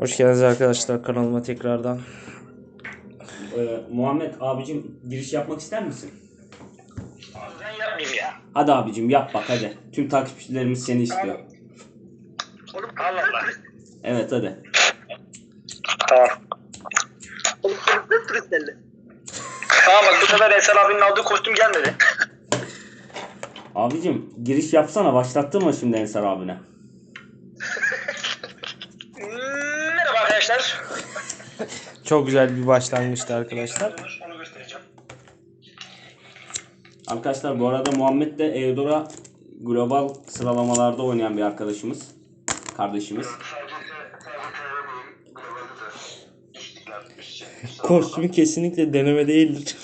Hoş geldiniz arkadaşlar kanalıma tekrardan. Ee, Muhammed abicim giriş yapmak ister misin? Ben yapmayayım ya. Hadi abicim yap bak hadi. Tüm takipçilerimiz seni istiyor. Oğlum Allah Allah. Evet hadi. Tamam. Oğlum ne turistlerle? Tamam bak bu sefer Ensar abinin aldığı kostüm gelmedi. Abicim giriş yapsana başlattırma şimdi Ensar abine. Merhaba arkadaşlar. Çok güzel bir başlangıçtı arkadaşlar. Arkadaşlar bu arada Muhammed de Eudora global sıralamalarda oynayan bir arkadaşımız. Kardeşimiz. Kostümü kesinlikle deneme değildir.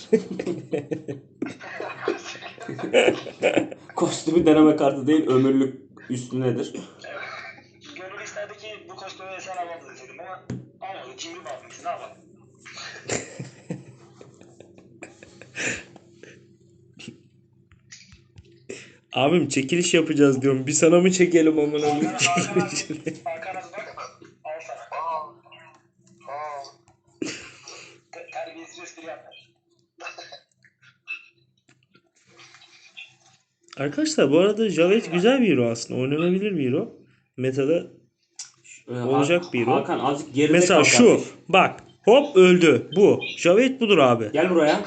Kostümü deneme kartı değil ömürlük üstünedir. Gönül isterdi ki bu kostümü Ensar abi aldı deseydim ama almadı. Cimri mi almış ne yapalım? Abim çekiliş yapacağız diyorum. Bir sana mı çekelim amına koyayım Arkana çekilişini? Arkadaşlar bu arada Javet güzel bir hero aslında. Oynanabilir bir hero. Meta'da Ee, Olacak bir o. Hakan azıcık geride mesela kal şu kardeşim. bak hop öldü. Bu. Javet budur abi. Gel buraya.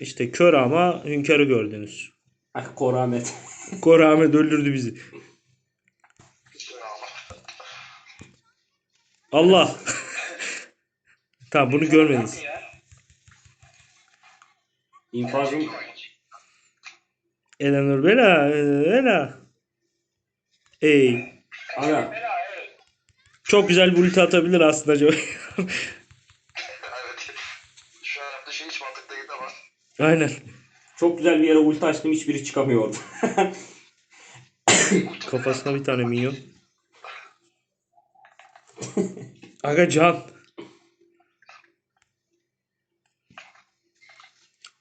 İşte kör ama hünkârı gördünüz. Ah Koramet. Kor Ahmet öldürdü bizi. Allah. tamam bunu görmediniz. Ya. İnfazım Eleanor Bela, Bela. Ey. Evet. Çok güzel bir ulti atabilir aslında Joey. Evet. Şu an yaptığı şey hiç mantıklı değil ama. Aynen. Çok güzel bir yere ulti açtım hiçbiri çıkamıyor orada. Kafasına bir tane minyon. Aga can.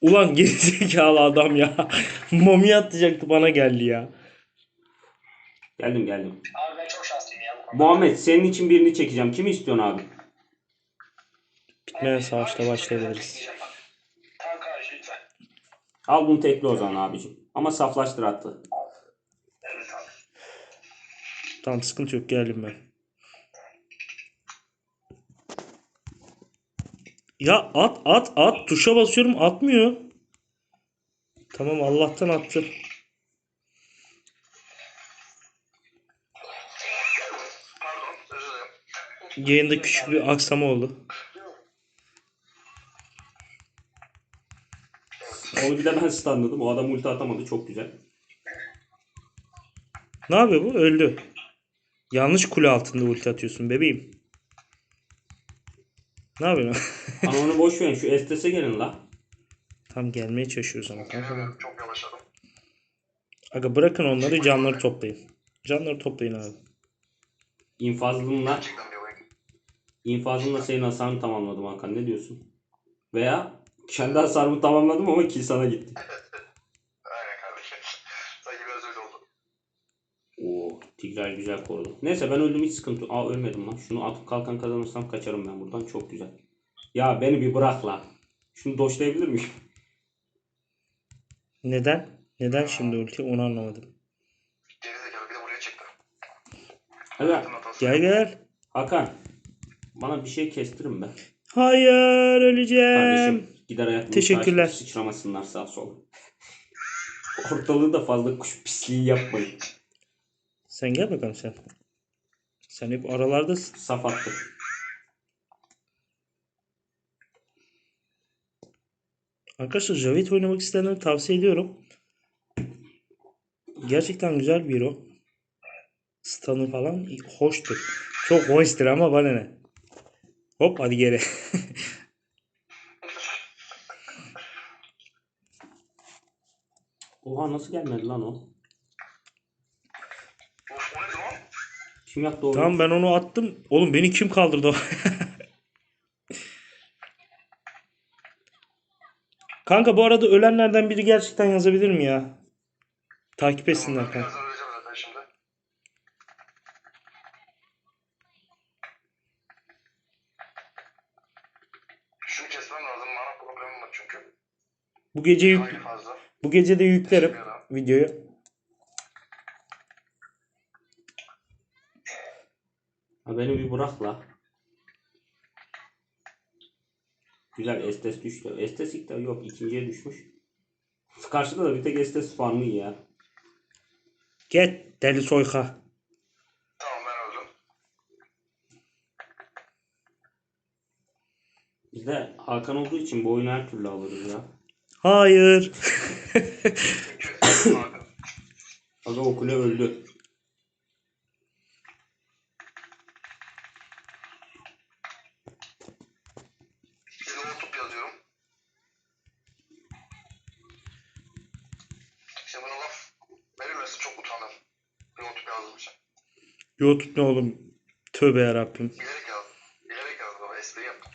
Ulan gerizekalı adam ya. Mami atacaktı bana geldi ya. geldim geldim. Abi ben çok şanslıyım ya bu konuda. Muhammed senin için birini çekeceğim. Kimi istiyorsun abi? Bitmeyen savaşta başlayabiliriz. Al bunu tekli o zaman abicim. Ama saflaştır attı. Evet abi. Tamam sıkıntı yok geldim ben. Ya at at at tuşa basıyorum atmıyor. Tamam Allah'tan attı. Yayında küçük bir aksama oldu. Onu bir de ben stunladım. O adam ulti atamadı. Çok güzel. Ne yapıyor bu? Öldü. Yanlış kule altında ulti atıyorsun bebeğim. Ne yapıyorsun? Ama onu boş verin. Şu Estes'e gelin la. Tam gelmeye çalışıyoruz ama. kanka. Çok yavaşladım. Aga bırakın onları canları toplayın. Canları toplayın abi. İnfazlımla infazımla senin hasarını tamamladım Hakan. Ne diyorsun? Veya kendi hasarımı tamamladım ama kill sana gitti. Aynen kardeşim. Sanki biraz öyle oldu. Oo, Tigray güzel korudu. Neyse ben öldüm hiç sıkıntı. Aa ölmedim lan. Şunu atıp kalkan kazanırsam kaçarım ben buradan. Çok güzel. Ya beni bir bırak lan. Şunu doşlayabilir miyim? Neden? Neden şimdi ulti onu anlamadım. Gerizekalı bir de buraya çıktı. Hadi Hayatın hatası. Gel gel. Hakan. Bana bir şey kestirin be. Hayır öleceğim. Kardeşim gider ayak Teşekkürler. taş- Sıçramasınlar sağ sol. Ortalığı da fazla kuş pisliği yapmayın. Sen gel bakalım sen. Sen hep aralardasın. Saf attım. Arkadaşlar Javet oynamak isteyenlere tavsiye ediyorum. Gerçekten güzel bir hero. Stun'ı falan hoştur. Çok hoştur ama bana ne. Hop hadi geri. Oha nasıl gelmedi lan o? Of o ne lan? Kim yaktı onu? Tamam ben onu attım. Oğlum beni kim kaldırdı? Kanka bu arada ölenlerden biri gerçekten yazabilir mi ya? Takip etsinler tamam, kanka. Bu geceyi bu gece de yüklerim videoyu. Ha beni bir bırak la. Güzel Estes düştü. Estes ilk de yok ikinciye düşmüş. Karşıda da bir tek Estes farmı iyi ya. Get deli soyka. Tamam ben öldüm. Bizde Hakan olduğu için bu oyunu her türlü alırız ya. Hayır. Aga o kule öldü. YouTube ne oğlum? Tövbe yarabbim. Bilerek yazdım. Bilerek yazdım ama espri yaptım.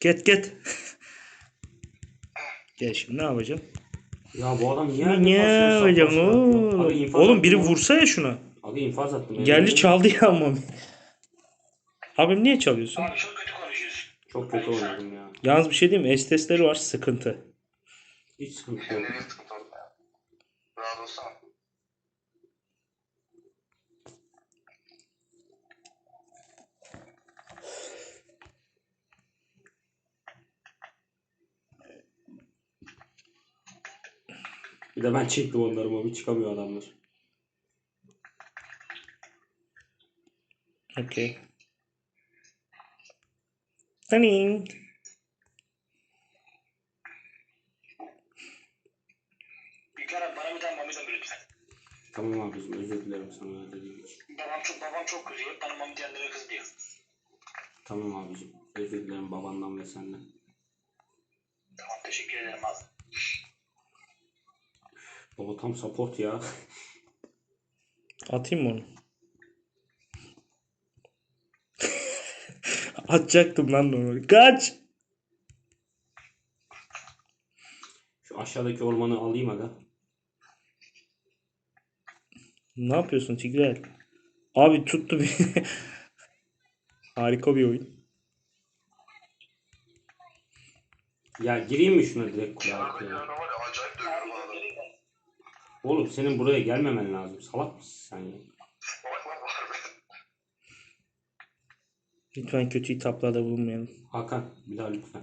Get get. Gel şimdi ne yapacağım? Ya bu adam niye Ne yapacağım oğlum? Oğlum biri vursa ya şuna. Aga infaz attım. Geldi çaldı ya ama. Abim niye çalıyorsun? Abi çok kötü konuşuyorsun. Çok kötü oynadım ya. Yalnız bir şey diyeyim mi? Estesleri var sıkıntı. Hiç sıkıntı yok. Nereye sıkıntı oldu ya? Rahat olsana. Bir de ben çektim onları ama çıkamıyor adamlar. Okey. Lütfen. Tamam abicim özür dilerim sana öyle dediğim için. Babam çok babam çok kızıyor. Bana mami diyenlere kız diyor. Tamam abicim. Özür dilerim babandan ve senden. Tamam teşekkür ederim abi. Baba tam support ya. Atayım mı onu? Atacaktım lan onu. Kaç! Şu aşağıdaki ormanı alayım aga. Ne yapıyorsun Tigrel? Abi tuttu beni. Harika bir oyun. Ya gireyim mi şuna direkt kule Arka arkaya? var ya acayip dövüyorum bu arada. Oğlum senin buraya gelmemen lazım. Salak mısın sen ya? Lütfen kötü hitaplarda bulunmayalım. Hakan bir daha lütfen.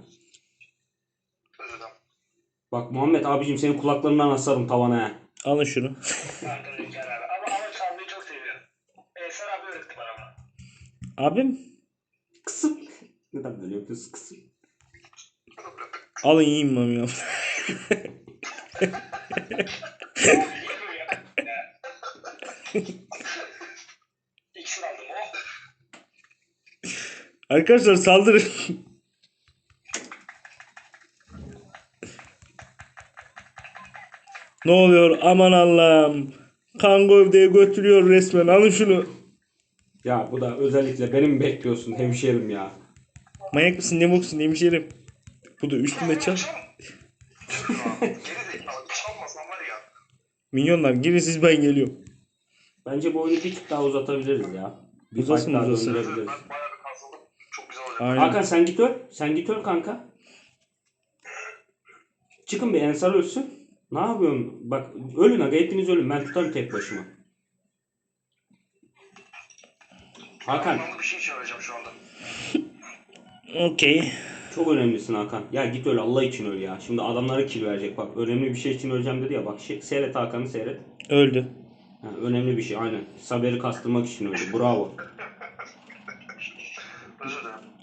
Bak Muhammed abicim senin kulaklarından asarım tavana he. Alın şunu. Pardon Büyüker abi. Ama ama çalmayı çok seviyorum. Eser abi öğretti bana bunu. Abim Kısım. Neden böyle yapıyorsun kısım? alın yiyin mami ya. İksir aldım. Arkadaşlar saldırın. ne oluyor? Aman Allah'ım. Kan gövdeye götürüyor resmen. Alın şunu. Ya bu da özellikle benim bekliyorsun hemşerim ya. Manyak mısın? Ne boksun? Hemşerim. Bu da üstünde çal. Geri zekalı çalmasan var ya. Minyonlar girin siz ben geliyorum. Bence bu oyunu bir tık daha uzatabiliriz ya. Bir Uzasın, fight daha uzasın. döndürebiliriz. Ben bayağı bir kasıldım. Çok güzel olacak. Aynen. Hakan sen git öl. Sen git öl kanka. Çıkın bir Ensar ölsün. Ne yapıyorsun? Bak ölün aga hepiniz ölün. Ben tutarım tek başıma. Hakan Ben bir şey çağıracağım şu anda. Okey. Çok önemlisin Hakan. Ya git öl Allah için öl ya. Şimdi adamlara kill verecek bak. Önemli bir şey için öleceğim dedi ya. Bak şey, seyret Hakan'ı seyret. Öldü. Ha, önemli bir şey aynen. Saber'i kastırmak için öldü. Bravo.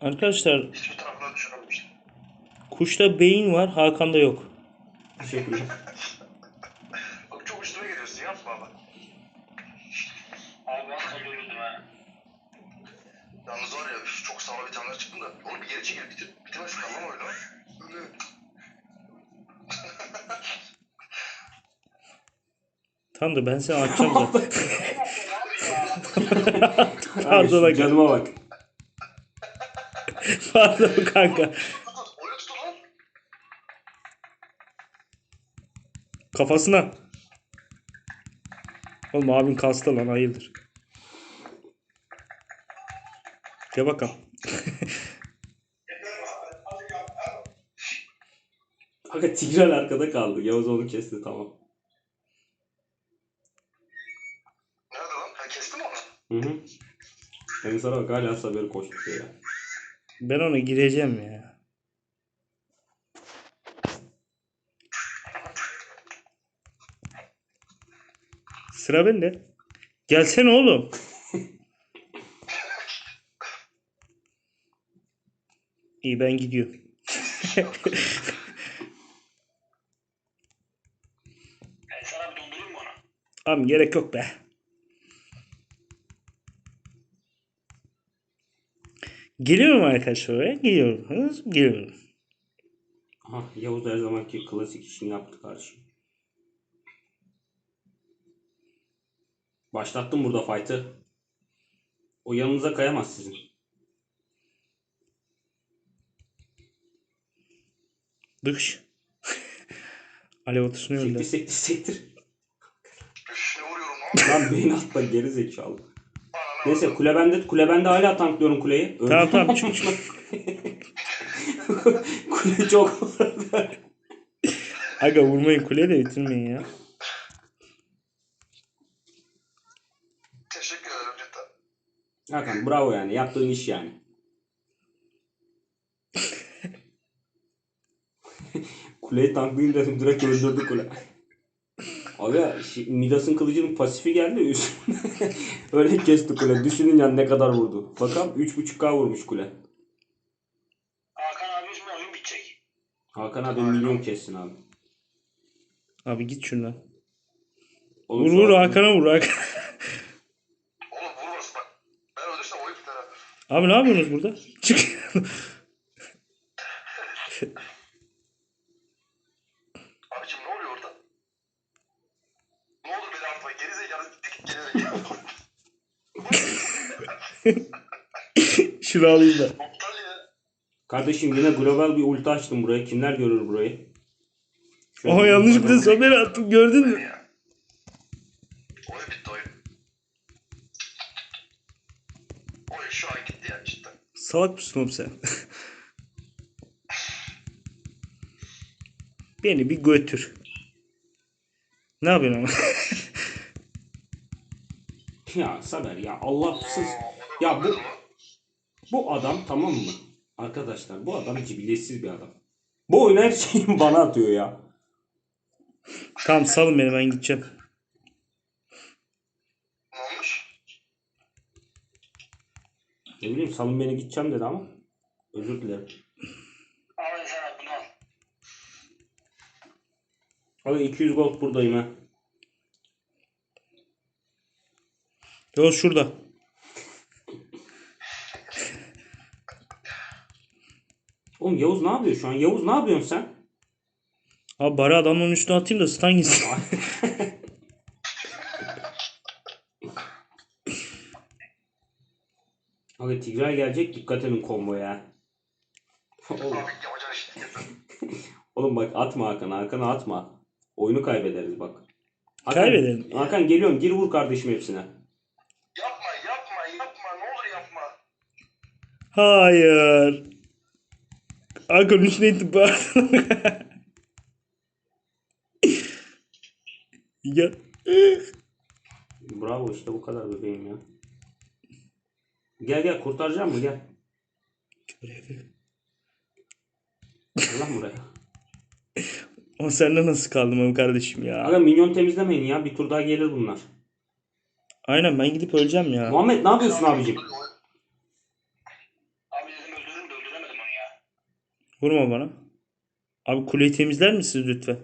Arkadaşlar Hiçbir tarafına düşünememiştim. kuşta beyin var Hakan'da yok. Teşekkürler. Bak çok üstüme geliyorsun yapma ama. Abi ben kalıyordum ha. Yalnız var ya üf, çok sağlam itemler da. Bir yere çekil bitir. Bitirmez şu lan oyunu. Öyle. Tamam da ben seni açacağım zaten. Kanka, Pardon aga. canıma bak. Pardon kanka. Tut tut. Oyunu tutun lan. Kafasına. Oğlum abin kasta lan hayırdır. Gel bakalım. Aga Tigreal arkada kaldı. Yavuz onu kesti tamam. Nerede lan? Ha kestim onu. Hı hı. Ensar'a bak hala sabır koşturuyor ya. Ben ona gireceğim ya. Sıra bende. Gelsene oğlum. İyi ben gidiyorum. Ensar abi dondurayım mı onu? Abi gerek yok be. Geliyorum arkadaşlar oraya. Geliyorum. Geliyorum. Aha Yavuz her zamanki klasik işini yaptı karşı. Başlattım burada fight'ı. O yanınıza kayamaz sizin. Dıkış. Alev atışını Sektir öldü. sektir sektir. Vuruyorum lan. Beni atma geri zekalı. Neyse kule bende, kule bende hala tanklıyorum kuleyi. Öldü. Tamam tamam çık çık. kule çok Aga vurmayın kuleye de bitirmeyin ya. Teşekkür ederim cidden. Hakan bravo yani yaptığın iş yani. Kuleyi tanklayayım dedim direkt öldürdü kule. Abi şi- Midas'ın kılıcının pasifi geldi üstüne. Öyle kesti kule. Düşünün yani ne kadar vurdu. Bakalım 3.5k vurmuş kule. Hakan abi yüzünden oyun bitecek. Hakan abi milyon kessin abi. Abi git şundan. Oğlum Vur vur an- Hakan'a vur Hakan. Oğlum vurmasın bak. Ben ölürsem oyun biter abi. Abi ne yapıyorsunuz burada? Çık. Abicim ne oluyor orada? Ne olur beni atma. Geri zekalı gittik geri zekalı. Şunu alayım da. Kardeşim yine global bir ulti açtım buraya. Kimler görür burayı? Şöyle Oha bir yanlışlıkla. Somer'i attım gördün mü? Oyun bitti oyun. Oyun şu an gitti ya cidden. Salak mısın oğlum sen? Beni bir götür. Ne yapıyorsun ama? Ya Saber ya Allahsız. Ya bu bu adam tamam mı? Arkadaşlar bu adam cibiletsiz bir adam. Bu oyun her şeyi bana atıyor ya. tamam salın beni ben gideceğim. Ne olmuş? Ne bileyim salın beni gideceğim dedi ama. Özür dilerim. Abi 200 gold buradayım ha. Yol şurada. Oğlum Yavuz ne yapıyor şu an? Yavuz ne yapıyorsun sen? Abi bari adamın üstüne atayım da stun gitsin. Abi Tigray gelecek dikkat edin komboya. Oğlum, oğlum bak atma Hakan. Hakan'a atma. Oyunu kaybederiz bak. Hakan, Kaybedelim. Hakan geliyorum gir vur kardeşim hepsine. Hayır. Üstüne itip bağırdım. Gel. Bravo işte bu kadar bebeğim ya. Gel gel kurtaracağım mı gel. Lan buraya. O sende nasıl kaldım oğlum kardeşim ya? Aga minyon temizlemeyin ya bir tur daha gelir bunlar. Aynen ben gidip öleceğim ya. Muhammed ne yapıyorsun abicim? Abi dedim öldürürüm de öldüremedim onu ya. Vurma bana. Abi kuleyi temizler misiniz lütfen?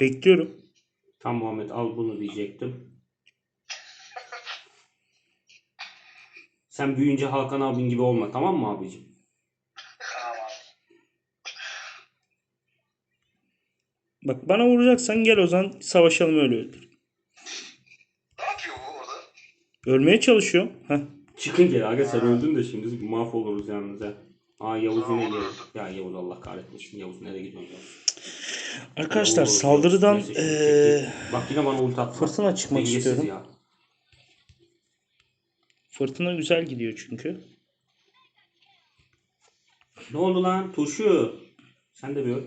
Bekliyorum. Tam Muhammed al bunu diyecektim. Sen büyüyünce Hakan abin gibi olma tamam mı abicim? Bak bana vuracaksan gel o zaman savaşalım öyle öldür. Ne yapıyor bu orada? Ölmeye çalışıyorum. Heh. Çıkın gel aga sen öldün de şimdi mahvoluruz yalnız ha. Aa Yavuz yine geliyor. Ya Yavuz Allah kahretmesin. Yavuz nereye gidiyorsun Yavuz? Arkadaşlar Yavuz, saldırıdan Yavuz. Çektik. Bak yine bana ulti attı. fırtına çıkmak Dengesiz istiyorum. ya. fırtına güzel gidiyor çünkü. Ne oldu lan? Turşu. Sen de bir öl.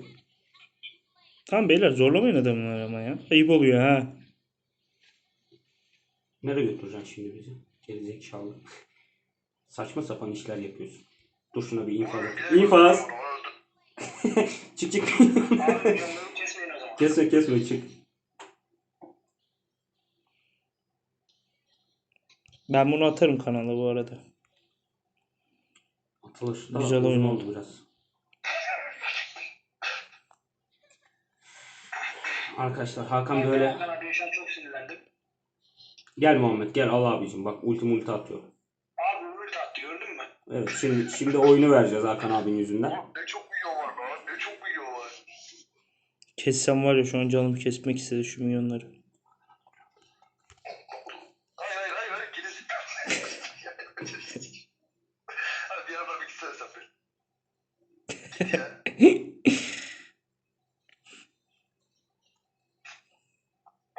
Tamam beyler zorlamayın adamları ama ya. Ayıp oluyor ha. Nereye götüreceksin şimdi bizi? Gerizekalı. Saçma sapan işler yapıyorsun. Dur şuna bir infaz. İnfaz. Çık çık. Kesme kesme çık. Ben bunu atarım kanala bu arada. Atılış da Güzel oyun oldu biraz. Arkadaşlar Hakan böyle Hakan abi şu an çok sinirlendim. gel Muhammed gel al abicim bak ulti multi atıyor. Abi ulti attı gördün mü? Evet şimdi şimdi oyunu vereceğiz Hakan abinin yüzünden. Ne çok video var lan. Ne çok video var. Kessem var ya şu an canımı kesmek istedi şu milyonları. Hayır hayır hayır hayır. Geliz. Hadi bir yandan bir gitsene sen bir. Git ya.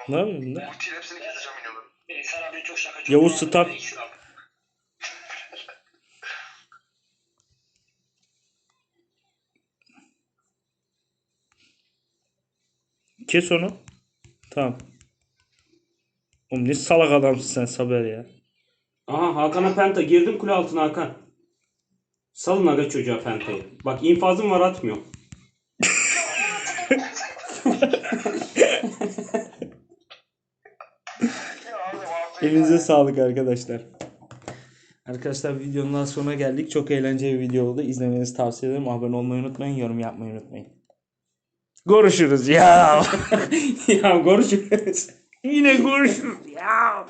Ne yapıyorsun lan? Ultiyle hepsini keseceğim minyonları. Ee, sen abi çok şakacı. Yavuz Abi, Star. iksir abi. Kes onu. Tamam. Oğlum ne salak adamsın sen Saber ya. Aha Hakan'a penta girdim kule altına Hakan. Salın aga çocuğa pentayı. Bak infazım var atmıyor. Elinize sağlık arkadaşlar. Arkadaşlar videonun sonuna geldik. Çok eğlenceli bir video oldu. İzlemenizi tavsiye ederim. Abone olmayı unutmayın. Yorum yapmayı unutmayın. Görüşürüz ya. ya görüşürüz. Yine görüşürüz ya.